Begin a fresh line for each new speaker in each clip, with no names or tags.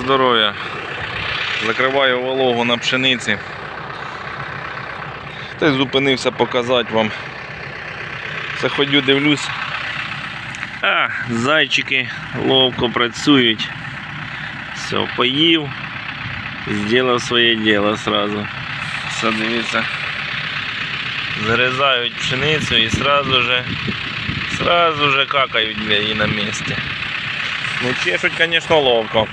здоров'я. Закриваю вологу на пшениці. Та й зупинився показати вам. Все ходю, дивлюсь. А, зайчики ловко працюють. Все, поїв, зробив своє діло сразу. Все, дивіться. Зарізають пшеницю і сразу же, сразу же какають її на місці. Ну, чешуть, звісно, ловко.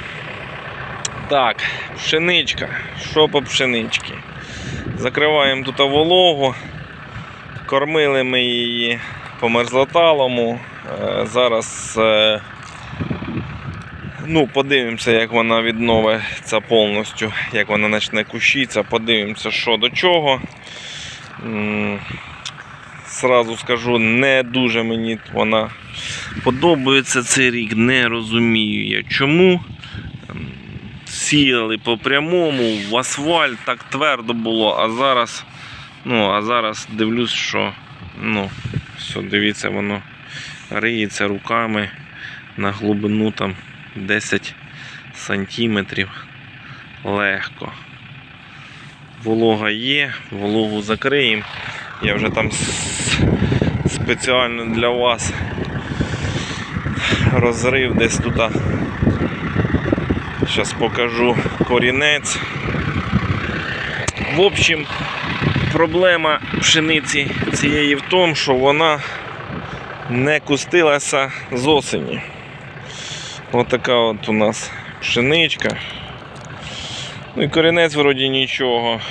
Так, пшеничка. Що по пшеничці? Закриваємо тут вологу. Кормили ми її по мерзлоталому. Е, Зараз е, ну, подивимося, як вона відновиться повністю, як вона почне кущитися, подивимося, що до чого. Сразу скажу, не дуже мені вона подобається цей рік, не розумію я чому. Сіяли по прямому, в асфальт так твердо було, а зараз, ну, а зараз дивлюсь, що ну, все, дивіться, воно риється руками на глибину там 10 сантиметрів. Легко. Волога є, вологу закриємо. Я вже там спеціально для вас розрив десь тут. Зараз покажу корінець. В общем, проблема пшениці цієї в тому, що вона не кустилася з осені. Ось така от у нас пшеничка. Ну і корінець вроді нічого.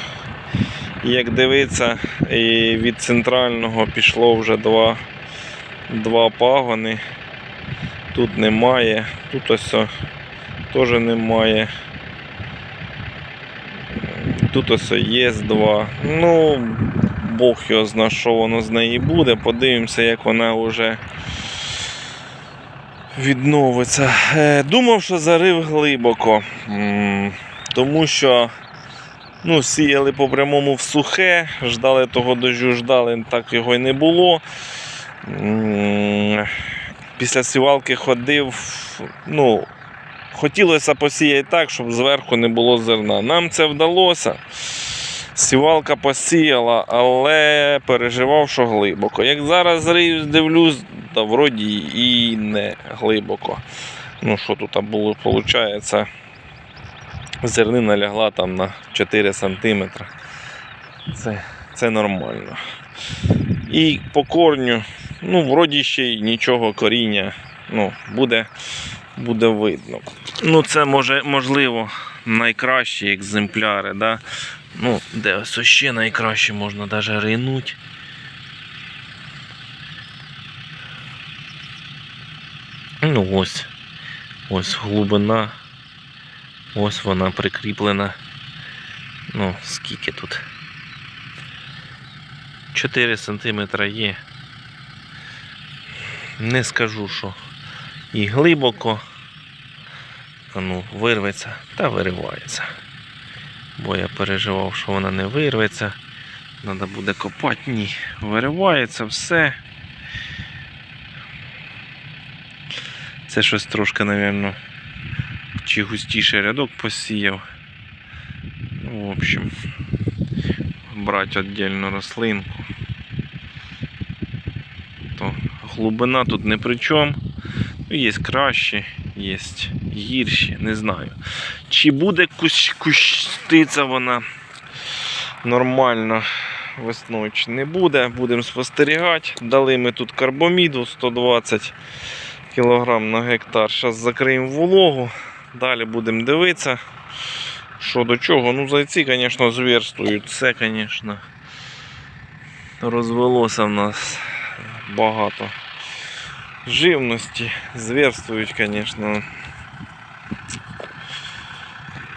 Як дивиться, і від центрального пішло вже два, два пагони. Тут немає, тут ось теж немає. Тут ось є два. Ну, Бог його зна, що воно з неї буде. Подивимося, як вона вже відновиться. Е, Думав, що зарив глибоко. Тому що ну, сіяли по прямому в сухе, ждали того дождю, ждали, так його й не було. Після сівалки ходив, ну, хотілося посіяти так, щоб зверху не було зерна. Нам це вдалося. Сівалка посіяла, але переживав, що глибоко. Як зараз зрию, дивлюсь, та вроді і не глибоко. Ну, що тут було, виходить, зернина лягла там на 4 см. Це, це нормально. І по корню, ну, вроді ще й нічого коріння ну, буде, буде видно. Ну, це може, можливо найкращі екземпляри. Да? Ну, де ось ще найкраще можна навіть ринути. Ну ось. Ось глибина. Ось вона прикріплена. Ну, скільки тут? 4 см є. Не скажу, що і глибоко. А ну, вирветься та виривається. Бо я переживав, що вона не вирветься. Треба буде копати. Ні. Виривається все. Це щось трошки, мабуть, чи густіший рядок посіяв. Ну, в общем, брати віддільну рослинку. То глибина тут не при чому. Ну, Є кращі, є гірші, не знаю. Чи буде кущ, кущтиця вона нормально весною, чи не буде, будемо спостерігати. Дали ми тут карбоміду 120 кг на гектар. Зараз закриємо вологу, далі будемо дивитися, що до чого. Ну, зайці, звісно, зверстують. Це, звісно, розвелося в нас багато живності. Зверствують, звісно.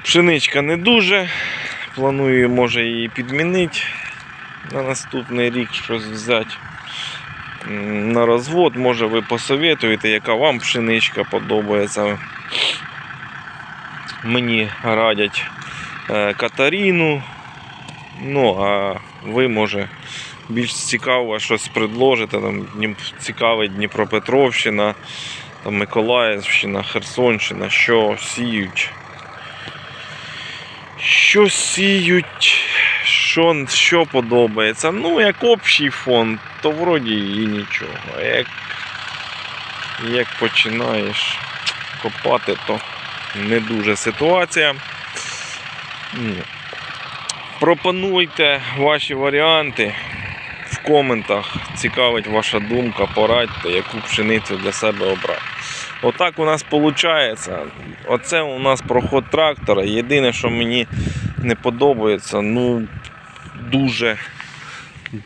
Пшеничка не дуже. Планую, може, її підмінити на наступний рік щось взяти на розвод. Може ви посоветуєте, яка вам пшеничка подобається. Мені радять е, Катаріну. Ну, а ви, може, більш цікаво щось предложите. Там цікавить Дніпропетровщина, там Миколаївщина, Херсонщина, що сіють. Що сіють, що, що подобається. Ну, як общий фон, то вроді і нічого. А як, як починаєш копати, то не дуже ситуація. Ну, Пропонуйте ваші варіанти в коментах. Цікавить ваша думка, порадьте, яку пшеницю для себе обрати. Отак у нас виходить. Оце у нас проход трактора. Єдине, що мені не подобається, ну дуже,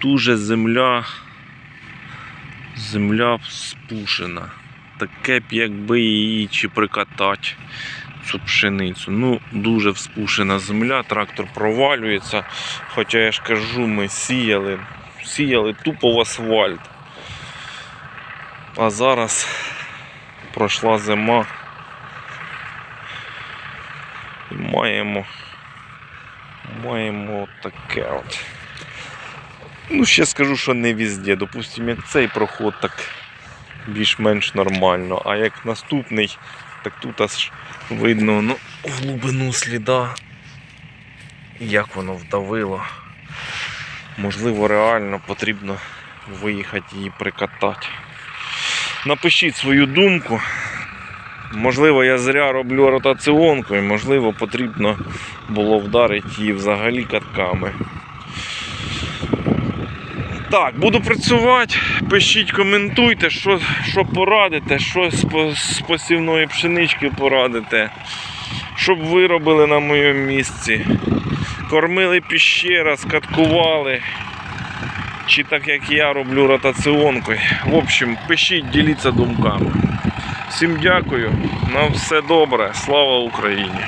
дуже земля. Земля спушена. Таке б, якби її чи прикатати цю пшеницю. Ну, дуже вспушена земля, трактор провалюється. Хоча я ж кажу, ми сіяли, сіяли тупо в асфальт. А зараз пройшла зима. І маємо, маємо таке от. Ну, ще скажу, що не везде. Допустимо, як цей проход так більш-менш нормально. А як наступний, так тут аж видно ну, глибину сліда, як воно вдавило. Можливо, реально потрібно виїхати її прикатати. Напишіть свою думку. Можливо, я зря роблю ротаціонку і можливо потрібно було вдарити її взагалі катками. Так, буду працювати. Пишіть, коментуйте, що, що порадите, що з, по- з посівної пшенички порадите. Щоб ви робили на моєму місці. Кормили піщера, скаткували. Чи так як я роблю ротаціонкою. В общем, пишіть, діліться думками. Всім дякую. На все добре. Слава Україні!